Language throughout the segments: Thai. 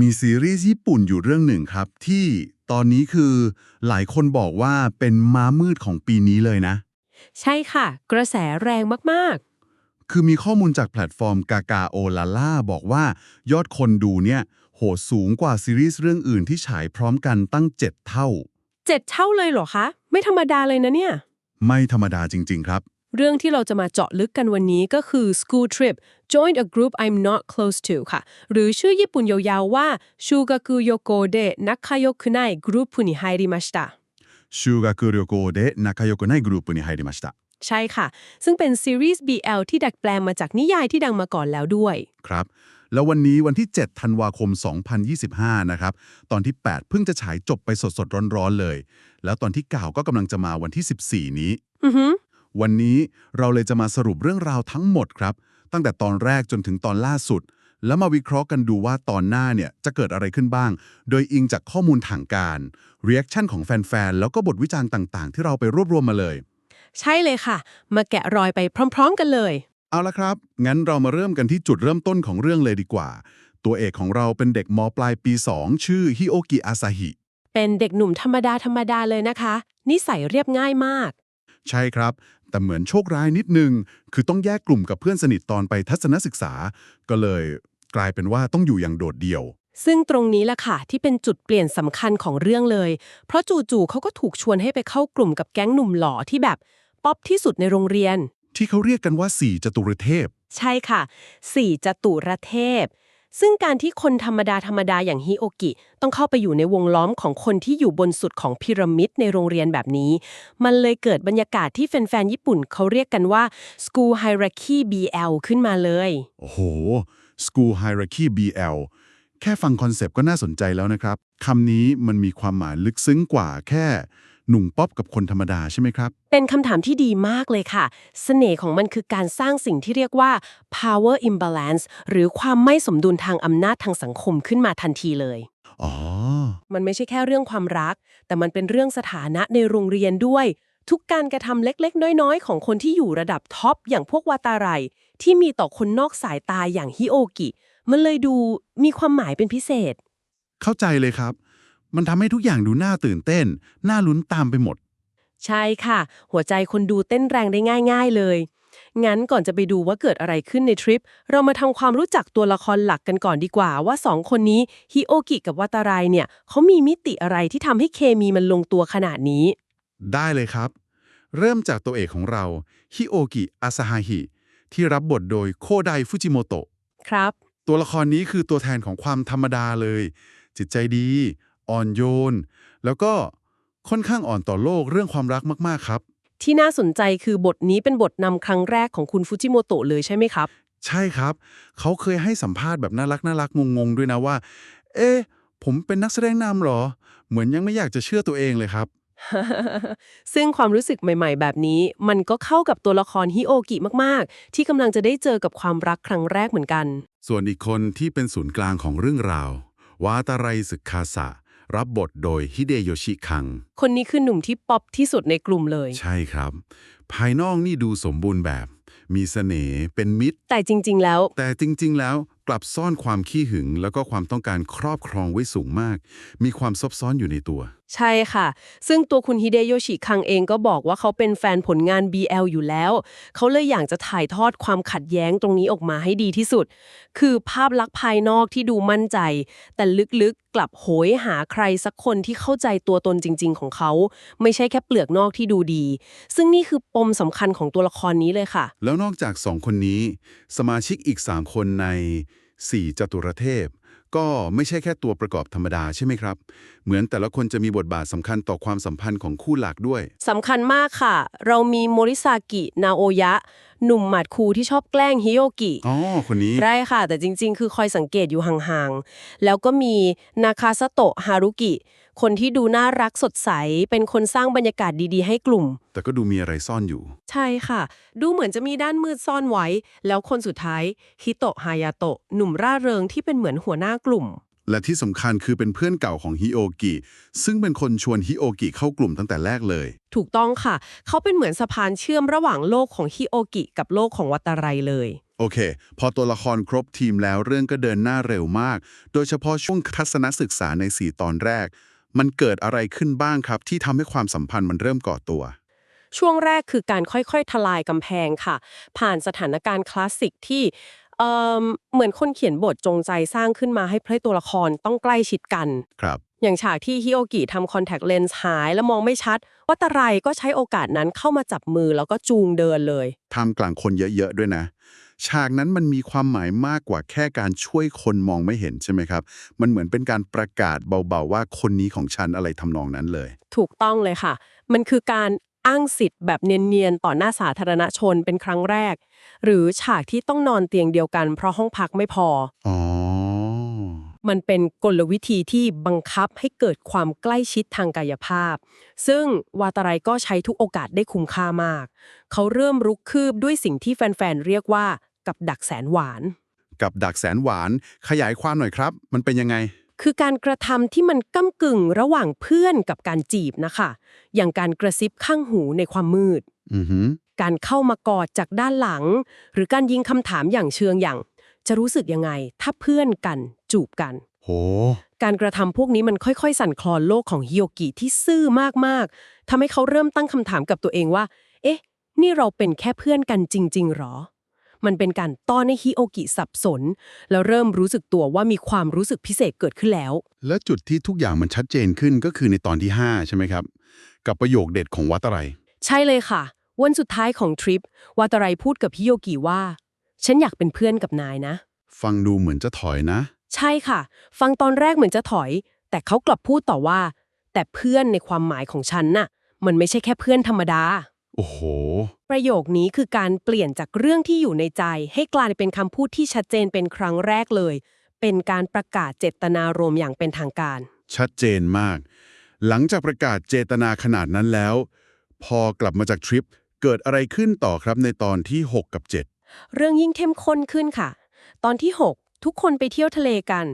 มีซีรีส์ญี่ปุ่นอยู่เรื่องหนึ่งครับ ที่ตอนนี้คือหลายคนบอกว่าเป็นม้ามืดของปีนี้เลยนะ ใช่ค่ะ กระแสแรงมากคือมีข้อมูลจากแพลตฟอร์มกากาโอลาล่าบอกว่ายอดคนดูเนี่ย โหสูงกว่าซีรีส์เรื่องอื่นที่ฉายพร้อมกันตั้ง 7 เท่าๆเจ็ดเท่าเลยเหรอคะ ไม่ธรรมดาเลยนะเนี่ย ไม่ธรรมดาจริง ๆ ครับ เรื่องที่เราจะมาเจาะลึกกันวันนี้ก็คือ school trip join a group I'm not close to ค่ะ หรือชื่อญี่ปุ่นยาวๆว่า shugaku yoko de nakayokunai group ni hairimashita 修学旅行で仲良くないグループに入りました ใช่ค่ะ ซึ่งเป็นซีรีส์ BL ที่ดัดแปลงมาจากนิยายที่ดังมาก่อนแล้วด้วย ครับ แล้ววันนี้วันที่ 7 ธันวาคม 2025 นะครับ ตอนที่ 8 เพิ่งจะฉายจบไปสดๆ ร้อนๆ เลย แล้วตอนที่ 9 ก็กำลังจะมาวันที่ 14 นี้ อือหือ วันนี้เราเลยจะมาสรุปเรื่องราวทั้งหมดครับ ตั้งแต่ตอนแรกจนถึงตอนล่าสุด แล้วมาวิเคราะห์กันดูว่าตอนหน้าเนี่ยจะเกิดอะไรขึ้นบ้าง โดยอิงจากข้อมูลทางการเรีแอคชั่นของแฟนๆแล้วก็บทวิจารณ์ต่าง ๆ ที่เราไปรวบรวมมาเลย ใช่เลยค่ะ มาแกะรอยไปพร้อม ๆ กันเลย เอาละครับ งั้นเรามาเริ่มกันที่จุดเริ่มต้นของเรื่องเลยดีกว่า ตัวเอกของเราเป็นเด็กมปลายปี 2 ชื่อฮิโอกิอาซาฮิเป็นเด็กหนุ่มธรรมดาธรรมดาเลยนะคะ นิสัยเรียบง่ายมาก ใช่ครับ แต่เหมือนโชคร้ายนิดนึง คือต้องแยกกลุ่มกับเพื่อนสนิทตอนไปทัศนศึกษา ก็เลยกลายเป็นว่าต้องอยู่อย่างโดดเดี่ยว ซึ่งตรงนี้แหละค่ะ ที่เป็นจุดเปลี่ยนสำคัญของเรื่องเลย เพราะจู่ๆเขาก็ถูกชวนให้ไปเข้ากลุ่มกับแก๊งหนุ่มหล่อที่แบบป๊อปที่สุดในโรงเรียน ที่เขาเรียกกันว่าสี่จตุรเทพ ใช่ค่ะสี่จตุรเทพ ซึ่งการที่คนธรรมดาธรรมดาอย่างฮิโอกิต้องเข้าไปอยู่ในวงล้อมของคนที่อยู่บนสุดของพีระมิดในโรงเรียนแบบนี้ มันเลยเกิดบรรยากาศที่แฟนๆญี่ปุ่นเขาเรียกกันว่า school hierarchy BL ขึ้นมาเลย โอ้โห School Hierarchy BL แค่ฟังคอนเซปต์ก็น่าสนใจแล้วนะครับคำนี้มันมีความหมายลึกซึ้งกว่าแค่ หนุ่มป๊อปกับคนธรรมดาใช่ไหมครับ เป็นคำถามที่ดีมากเลยค่ะ เสน่ห์ของมันคือการสร้างสิ่งที่เรียกว่า power imbalance หรือความไม่สมดุลทางอำนาจทางสังคมขึ้นมาทันทีเลย อ๋อ มันไม่ใช่แค่เรื่องความรัก แต่มันเป็นเรื่องสถานะในโรงเรียนด้วย ทุกการกระทำเล็กๆ น้อยๆ ของคนที่อยู่ระดับท็อปอย่างพวกวาตาไรที่มีต่อคนนอกสายตาอย่างฮิโอกิ มันเลยดูมีความหมายเป็นพิเศษ เข้าใจเลยครับ มันทำให้ทุกอย่างดูน่าตื่นเต้น น่าลุ้นตามไปหมด ใช่ค่ะ หัวใจคนดูเต้นแรงได้ง่าย ๆ เลย งั้นก่อนจะไปดูว่าเกิดอะไรขึ้นในทริป เรามาทำความรู้จักตัวละครหลักกันก่อนดีกว่า ว่าสองคนนี้ฮิโอกิกับวาตารายเนี่ยเขามีมิติอะไรที่ทำให้เคมีมันลงตัวขนาดนี้ ได้เลยครับ เริ่มจากตัวเอกของเราฮิโอกิอาซาฮาฮิที่รับบทโดยโคไดฟุจิโมโตะครับ ตัวละครนี้คือตัวแทนของความธรรมดาเลย จิตใจดี อ่อนโยน แล้วก็ค่อนข้างอ่อนต่อโลกเรื่องความรักมาก ๆ ครับ ที่น่าสนใจคือบทนี้เป็นบทนำครั้งแรกของคุณฟุจิโมโตะเลยใช่ไหมครับ ใช่ครับ เขาเคยให้สัมภาษณ์แบบน่ารักน่ารักงงๆ ด้วยนะว่า เอ๊ะ ผมเป็นนักแสดงนำเหรอ เหมือนยังไม่อยากจะเชื่อตัวเองเลยครับ ซึ่งความรู้สึกใหม่ ๆ แบบนี้ มันก็เข้ากับตัวละครฮิโอกิมากๆ ที่กำลังจะได้เจอกับความรักครั้งแรกเหมือนกัน ส่วนอีกคนที่เป็นศูนย์กลางของเรื่องราววาตาไรสึกคาสะ รับบทโดยฮิเดโยชิคัง คนนี้คือหนุ่มที่ป๊อปที่สุดในกลุ่มเลย ใช่ครับ ภายนอกนี่ดูสมบูรณ์แบบ มีเสน่ห์เป็นมิตร แต่จริง ๆ แล้ว แต่จริง ๆ แล้วกลับซ่อนความขี้หึง แล้วก็ความต้องการครอบครองไว้สูงมาก มีความซับซ้อนอยู่ในตัวใช่ค่ะ ซึ่งตัวคุณฮิเดโยชิคังเองก็บอกว่าเขาเป็นแฟนผลงาน BL อยู่แล้ว เขาเลยอยากจะถ่ายทอดความขัดแย้งตรงนี้ออกมาให้ดีที่สุด คือภาพลักษณ์ภายนอกที่ดูมั่นใจ แต่ลึกๆกลับโหยหาใครสักคนที่เข้าใจตัวตนจริง ๆ ของเขา ไม่ใช่แค่เปลือกนอกที่ดูดี ซึ่งนี่คือปมสำคัญของตัวละครนี้เลยค่ะ แล้วนอกจากสองคนนี้ สมาชิกอีก3คนใน4จตุรเทพ ก็ไม่ใช่แค่ตัวประกอบธรรมดาใช่ไหมครับ เหมือนแต่ละคนจะมีบทบาทสำคัญต่อความสัมพันธ์ของคู่หลักด้วย สำคัญมากค่ะ เรามีโมริซากิ นาโอยะ หนุ่มหมัดคูที่ชอบแกล้งฮิโยกิ อ๋อ คนนี้ ได้ค่ะ แต่จริง ๆ คือคอยสังเกตอยู่ห่างๆ แล้วก็มีนาคาซาโตะฮารุกิ คนที่ดูน่ารักสดใส เป็นคนสร้างบรรยากาศดีๆ ให้กลุ่ม แต่ก็ดูมีอะไรซ่อนอยู่ ใช่ค่ะ ดูเหมือนจะมีด้านมืดซ่อนไว้ แล้วคนสุดท้ายฮิโตะฮายาโตะหนุ่มร่าเริงที่เป็นเหมือนหัวหน้ากลุ่ม และที่สำคัญคือเป็นเพื่อนเก่าของฮิโอกิ ซึ่งเป็นคนชวนฮิโอกิเข้ากลุ่มตั้งแต่แรกเลย ถูกต้องค่ะ เขาเป็นเหมือนสะพานเชื่อมระหว่างโลกของฮิโอกิกับโลกของวัตาไรเลย โอเค พอตัวละครครบทีมแล้วเรื่องก็เดินหน้าเร็วมาก โดยเฉพาะช่วงทัศนศึกษาใน 4 ตอนแรก มันเกิดอะไรขึ้นบ้างครับ ที่ทำให้ความสัมพันธ์มันเริ่มก่อตัว ช่วงแรกคือการค่อยๆ ทลายกำแพงค่ะ ผ่านสถานการณ์คลาสสิกที่เอ่อเหมือนคนเขียนบทจงใจสร้างขึ้นมาให้ให้ตัวละครต้องใกล้ชิดกันครับอย่างฉากที่ฮิโอกิทำคอนแทคเลนส์หายแล้วมองไม่ชัด วัตไรก็ใช้โอกาสนั้นเข้ามาจับมือแล้วก็จูงเดินเลย ทำกลางคนเยอะๆด้วยนะ ฉากนั้นมันมีความหมายมากกว่าแค่การช่วยคนมองไม่เห็นใช่ไหมครับ มันเหมือนเป็นการประกาศเบาๆว่าคนนี้ของฉันอะไรทำนองนั้นเลย ถูกต้องเลยค่ะ มันคือการอ้างสิทธิ์แบบเนียนๆต่อหน้าสาธารณชนเป็นครั้งแรก หรือฉากที่ต้องนอนเตียงเดียวกันเพราะห้องพักไม่พอ อ๋อ มันเป็นกลวิธีที่บังคับให้เกิดความใกล้ชิดทางกายภาพ ซึ่งวาตาไรก็ใช้ทุกโอกาสได้คุ้มค่ามาก เขาเริ่มรุกคืบด้วยสิ่งที่แฟนๆ เรียกว่ากับดักแสนหวาน กับดักแสนหวาน ขยายความหน่อยครับ มันเป็นยังไง คือการกระทำที่มันก้ากึ่งระหว่างเพื่อนกับการจีบนะคะ อย่างการกระซิบข้างหูในความมืดอือหือการเข้ามากอดจากด้านหลัง หรือการยิงคำถามอย่างเชิงอย่างจะรู้สึกยังไง ถ้าเพื่อนกัน จูบกัน โห การกระทำพวกนี้มันค่อยๆ สั่นคลอนโลกของฮิโอกิที่ซื่อมากๆทำให้เขาเริ่มตั้งคำถามกับตัวเองว่า เอ๊ะ นี่เราเป็นแค่เพื่อนกันจริง ๆหรอ มันเป็นการต้อนให้ฮิโอกิสับสน แล้วเริ่มรู้สึกตัวว่ามีความรู้สึกพิเศษเกิดขึ้นแล้ว และจุดที่ทุกอย่างมันชัดเจนขึ้นก็คือในตอนที่ 5 ใช่ไหมครับ กับประโยคเด็ดของวัตไร ใช่เลยค่ะ วันสุดท้ายของทริปวาตาไรพูดกับฮิโยกิว่า ฉันอยากเป็นเพื่อนกับนายนะ ฟังดูเหมือนจะถอยนะ ใช่ค่ะ ฟังตอนแรกเหมือนจะถอย แต่เขากลับพูดต่อว่า แต่เพื่อนในความหมายของฉันน่ะ มันไม่ใช่แค่เพื่อนธรรมดา โอ้โห ประโยคนี้คือการเปลี่ยนจากเรื่องที่อยู่ในใจ ให้กลายเป็นคำพูดที่ชัดเจนเป็นครั้งแรกเลย เป็นการประกาศเจตนารมณ์อย่างเป็นทางการ ชัดเจนมาก หลังจากประกาศเจตนาขนาดนั้นแล้ว พอกลับมาจากทริปเกิดอะไรขึ้นต่อครับในตอนที่ 6 กับ 7 เรื่องยิ่งเข้มข้นขึ้นค่ะ ตอนที่6 ทุกคนไปเที่ยวทะเลกัน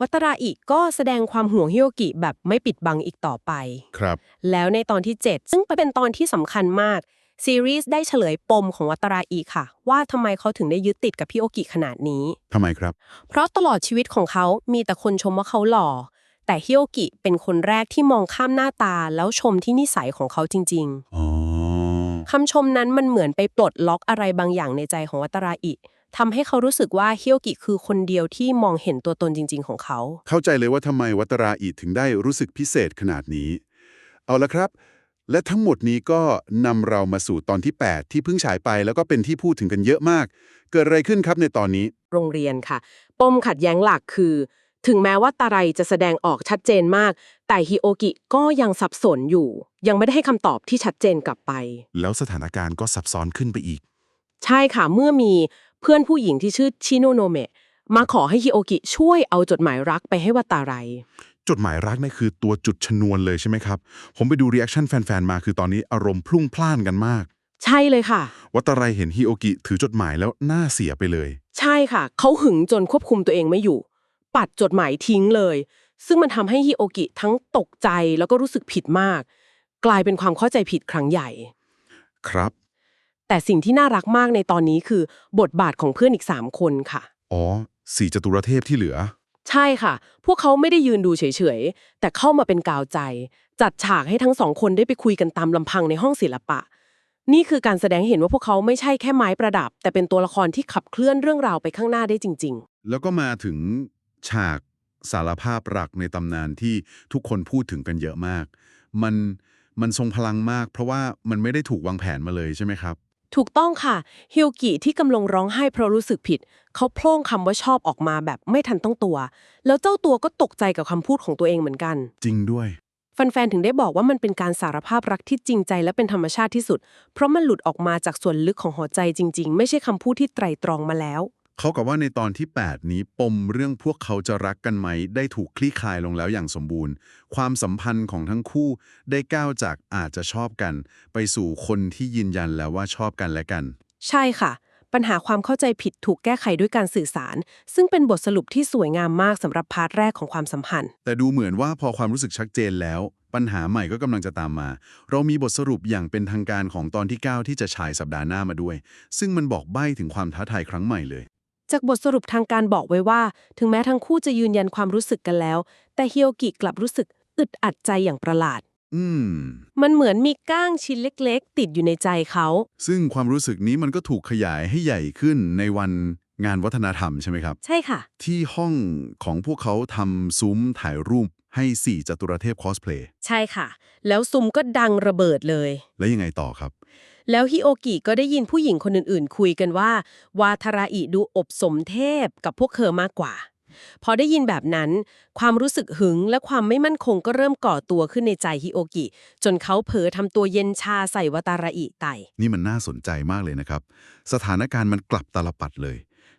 วัตราอิก็แสดงความห่วงฮิโอกิแบบไม่ปิดบังอีกต่อไป ครับ แล้วในตอนที่ 7 ซึ่งเป็นตอนที่สำคัญมาก ซีรีส์ได้เฉลยปมของวัตราอิค่ะ ว่าทำไมเขาถึงได้ยึดติดกับพี่โอกิขนาดนี้ ทำไมครับ เพราะตลอดชีวิตของเขามีแต่คนชมว่าเขาหล่อ แต่ฮิโอกิเป็นคนแรกที่มองข้ามหน้าตาแล้วชมที่นิสัยของเขาจริงอ๋อๆคำชมนั้นมันเหมือนไปปลดล็อกอะไรบางอย่างในใจของวัตราอิ ทำให้เขารู้สึกว่าฮิโอกิคือคนเดียวที่มองเห็นตัวตนจริง ๆ ของเขา เข้าใจเลยว่าทำไมวัตราอีถึงได้รู้สึกพิเศษขนาดนี้ เอาละครับ และทั้งหมดนี้ก็นำเรามาสู่ตอนที่ 8 ที่เพิ่งฉายไปแล้วก็เป็นที่พูดถึงกันเยอะมาก เกิดอะไรขึ้นครับในตอนนี้ โรงเรียนค่ะ ปมขัดแย้งหลักคือ ถึงแม้ว่าตาไรจะแสดงออกชัดเจนมาก แต่ฮิโอกิก็ยังสับสนอยู่ ยังไม่ได้ให้คำตอบที่ชัดเจนกลับไป แล้วสถานการณ์ก็ซับซ้อนขึ้นไปอีก ใช่ค่ะเมื่อมี เพื่อนผู้หญิงที่ชื่อชิโนโนเมะมาขอให้ฮิโอกิช่วยเอาจดหมายรักไปให้วัตาไร จดหมายรักนี่คือตัวจุดชนวนเลยใช่ไหมครับ ผมไปดูรีแอคชั่นแฟนๆ มาคือตอนนี้อารมณ์พลุ่งพล่านกันมาก ใช่เลยค่ะ วัตไรเห็นฮิโอกิถือจดหมายแล้วหน้าเสียไปเลย ใช่ค่ะ เขาหึงจนควบคุมตัวเองไม่อยู่ ปัดจดหมายทิ้งเลย ซึ่งมันทำให้ฮิโอกิทั้งตกใจแล้วก็รู้สึกผิดมาก กลายเป็นความเข้าใจผิดครั้งใหญ่ ครับ แต่สิ่งที่น่ารักมากในตอนนี้คือบทบาทของเพื่อนอีก 3 คนค่ะ อ๋อ สี่จตุรเทพที่เหลือ ใช่ค่ะ พวกเขาไม่ได้ยืนดูเฉยๆ แต่เข้ามาเป็นกาวใจ จัดฉากให้ทั้งสองคนได้ไปคุยกันตามลำพังในห้องศิลปะ นี่คือการแสดงให้เห็นว่าพวกเขาไม่ใช่แค่ไม้ประดับ แต่เป็นตัวละครที่ขับเคลื่อนเรื่องราวไปข้างหน้าได้จริงแล้วก็มาถึงฉากสารภาพรักในตำนานที่ทุกคนพูดถึงกันเยอะมาก มันมันทรงพลังมาก เพราะว่ามันไม่ได้ถูกวางแผนมาเลยใช่ไหมครับๆ ถูกต้องค่ะฮิวกิที่กำลังร้องไห้เพราะรู้สึกผิด เขาโพล่งคำว่าชอบออกมาแบบไม่ทันตั้งตัว แล้วเจ้าตัวก็ตกใจกับคำพูดของตัวเองเหมือนกัน จริงด้วย แฟนๆถึงได้บอกว่ามันเป็นการสารภาพรักที่จริงใจและเป็นธรรมชาติที่สุด เพราะมันหลุดออกมาจากส่วนลึกของหัวใจจริง ๆ ไม่ใช่คำพูดที่ไตรตรองมาแล้ว เขากับว่าในตอนที่ 8 นี้ปมเรื่องพวกเขาจะรักกันไหม ได้ถูกคลี่คลายลงแล้วอย่างสมบูรณ์ ความสัมพันธ์ของทั้งคู่ได้ก้าวจากอาจจะชอบกัน ไปสู่คนที่ยืนยันแล้วว่าชอบกันและกัน ใช่ค่ะ ปัญหาความเข้าใจผิดถูกแก้ไขด้วยการสื่อสาร ซึ่งเป็นบทสรุปที่สวยงามมากสำหรับพาร์ทแรกของความสัมพันธ์ แต่ดูเหมือนว่าพอความรู้สึกชัดเจนแล้ว ปัญหาใหม่ก็กำลังจะตามมา เรามีบทสรุปอย่างเป็นทางการของตอนที่ 9 ที่จะฉายสัปดาห์หน้ามาด้วย ซึ่งมันบอกใบ้ถึงความท้าทายครั้งใหม่เลย จากบทสรุปทางการบอกไว้ว่า ถึงแม้ทั้งคู่จะยืนยันความรู้สึกกันแล้ว แต่ฮิโอกิกลับรู้สึกอึดอัดใจอย่างประหลาด อืม มันเหมือนมีก้างชิ้นเล็ก ๆ ติดอยู่ในใจเขา ซึ่งความรู้สึกนี้มันก็ถูกขยายให้ใหญ่ขึ้นในวันงานวัฒนธรรมใช่ไหมครับ ใช่ค่ะ ที่ห้องของพวกเขาทำซุ้มถ่ายรูป ให้สี่จตุรเทพคอสเพลย์ใช่ค่ะ แล้วซุมก็ดังระเบิดเลย แล้วยังไงต่อครับ แล้วฮิโอกิก็ได้ยินผู้หญิงคนอื่นๆ คุยกันว่า วาทาราอิดูอบสมเทพกับพวกเธอมากกว่า พอได้ยินแบบนั้น ความรู้สึกหึงและความไม่มั่นคงก็เริ่มก่อตัวขึ้นในใจฮิโอกิ จนเขาเผลอทำตัวเย็นชาใส่วาตาราอิไต่นี่มันน่าสนใจมากเลยนะครับ สถานการณ์มันกลับตาลปัดเลย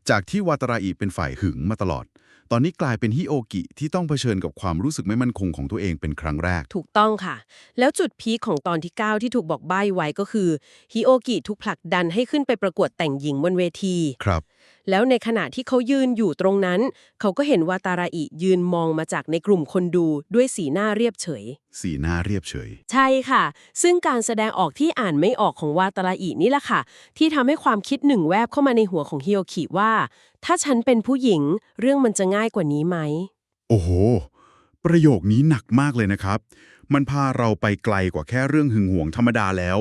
จากที่วาตาราอิเป็นฝ่ายหึงมาตลอด ตอนนี้กลายเป็นฮิโอกิที่ต้องเผชิญกับความรู้สึกไม่มั่นคงของตัวเองเป็นครั้งแรก ถูกต้องค่ะ แล้วจุดพีคของตอนที่ 9 ที่ถูกบอกใบ้ไว้ก็คือฮิโอกิถูกผลักดันให้ขึ้นไปประกวดแต่งหญิงบนเวที ครับ แล้วในขณะที่เขายืนอยู่ตรงนั้น เขาก็เห็นวาตาราอิยืนมองมาจากในกลุ่มคนดูด้วยสีหน้าเรียบเฉย สีหน้าเรียบเฉย ใช่ค่ะ ซึ่งการแสดงออกที่อ่านไม่ออกของวาตาราอินี่แหละค่ะ ที่ทำให้ความคิดหนึ่งแวบเข้ามาในหัวของฮิโอคิว่า ถ้าฉันเป็นผู้หญิง เรื่องมันจะง่ายกว่านี้ไหม โอ้โห ประโยคนี้หนักมากเลยนะครับ มันพาเราไปไกลกว่าแค่เรื่องหึงหวงธรรมดาแล้ว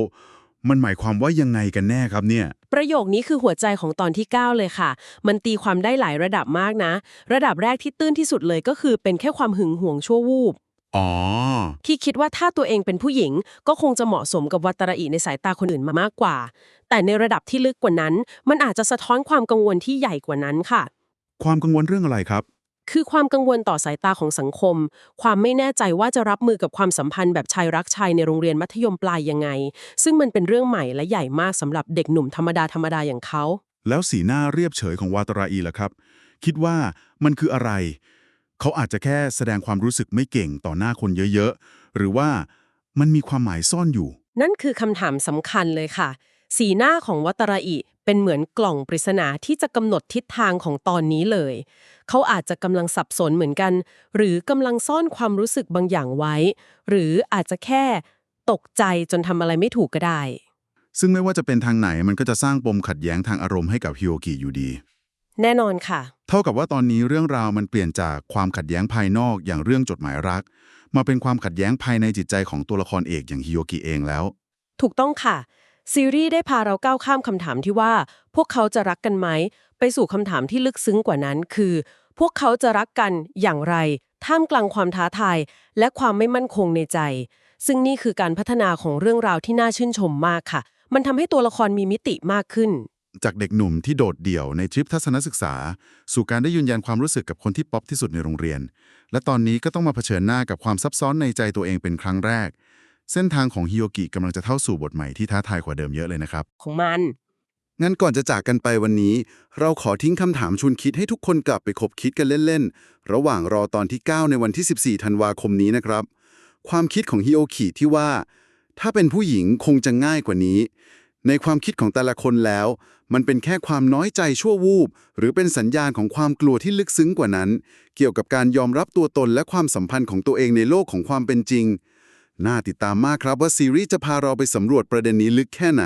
มันหมายความว่ายังไงกันแน่ครับเนี่ย ประโยคนี้คือหัวใจของตอนที่ 9 เลยค่ะ มันตีความได้หลายระดับมากนะ ระดับแรกที่ตื้นที่สุดเลยก็คือเป็นแค่ความหึงหวงชั่ววูบอ๋อที่คิดว่าถ้าตัวเองเป็นผู้หญิง ก็คงจะเหมาะสมกับวัตระอิในสายตาคนอื่นมามากกว่า แต่ในระดับที่ลึกกว่านั้น มันอาจจะสะท้อนความกังวลที่ใหญ่กว่านั้นค่ะ ความกังวลเรื่องอะไรครับ คือความกังวลต่อสายตาของสังคม ความไม่แน่ใจว่าจะรับมือกับความสัมพันธ์แบบชายรักชายในโรงเรียนมัธยมปลายยังไง ซึ่งมันเป็นเรื่องใหม่และใหญ่มากสำหรับเด็กหนุ่มธรรมดาธรรมดาอย่างเขา แล้วสีหน้าเรียบเฉยของวาตราอีล่ะครับ คิดว่ามันคืออะไร เขาอาจจะแค่แสดงความรู้สึกไม่เก่งต่อหน้าคนเยอะๆ หรือว่ามันมีความหมายซ่อนอยู่ นั่นคือคำถามสำคัญเลยค่ะ สีหน้าของวัตระอิ เป็นเหมือนกล่องปริศนาที่จะกำหนดทิศทางของตอนนี้เลย เขาอาจจะกำลังสับสนเหมือนกัน หรือกำลังซ่อนความรู้สึกบางอย่างไว้ หรืออาจจะแค่ตกใจจนทำอะไรไม่ถูกก็ได้ ซึ่งไม่ว่าจะเป็นทางไหนมันก็จะสร้างปมขัดแย้งทางอารมณ์ให้กับฮิโอกิอยู่ดี แน่นอนค่ะ เท่ากับว่าตอนนี้เรื่องราวมันเปลี่ยนจากความขัดแย้งภายนอกอย่างเรื่องจดหมายรัก มาเป็นความขัดแย้งภายในจิตใจของตัวละครเอกอย่างฮิโอกิเองแล้ว ถูกต้องค่ะ ซีรีส์ได้พาเราก้าวข้ามคำถามที่ว่า พวกเขาจะรักกันไหม ไปสู่คำถามที่ลึกซึ้งกว่านั้น คือ พวกเขาจะรักกันอย่างไร ท่ามกลางความท้าทาย และความไม่มั่นคงในใจ ซึ่งนี่คือการพัฒนาของเรื่องราวที่น่าชื่นชมมากค่ะ มันทำให้ตัวละครมีมิติมากขึ้น จากเด็กหนุ่มที่โดดเดี่ยวในทริปทัศนศึกษา สู่การได้ยืนยันความรู้สึกกับคนที่ป๊อปที่สุดในโรงเรียน และตอนนี้ก็ต้องมาเผชิญหน้ากับความซับซ้อนในใจตัวเองเป็นครั้งแรก เส้นทางของฮิโอกิกำลังจะเข้าสู่บทใหม่ที่ท้าทายกว่าเดิมเยอะเลยนะครับ ของมัน งั้นก่อนจะจากกันไปวันนี้ เราขอทิ้งคำถามชวนคิดให้ทุกคนกลับไปคบคิดกันเล่น ๆ ระหว่างรอตอนที่ 9 ในวันที่ 14 ธันวาคมนี้นะครับ ความคิดของฮิโอคิที่ว่า ถ้าเป็นผู้หญิงคงจะง่ายกว่านี้ ในความคิดของแต่ละคนแล้ว มันเป็นแค่ความน้อยใจชั่ววูบ หรือเป็นสัญญาณของความกลัวที่ลึกซึ้งกว่านั้น เกี่ยวกับการยอมรับตัวตนและความสัมพันธ์ของตัวเองในโลกของความเป็นจริง น่าติดตามมากครับว่าซีรีส์จะพาเราไปสำรวจประเด็นนี้ลึกแค่ไหน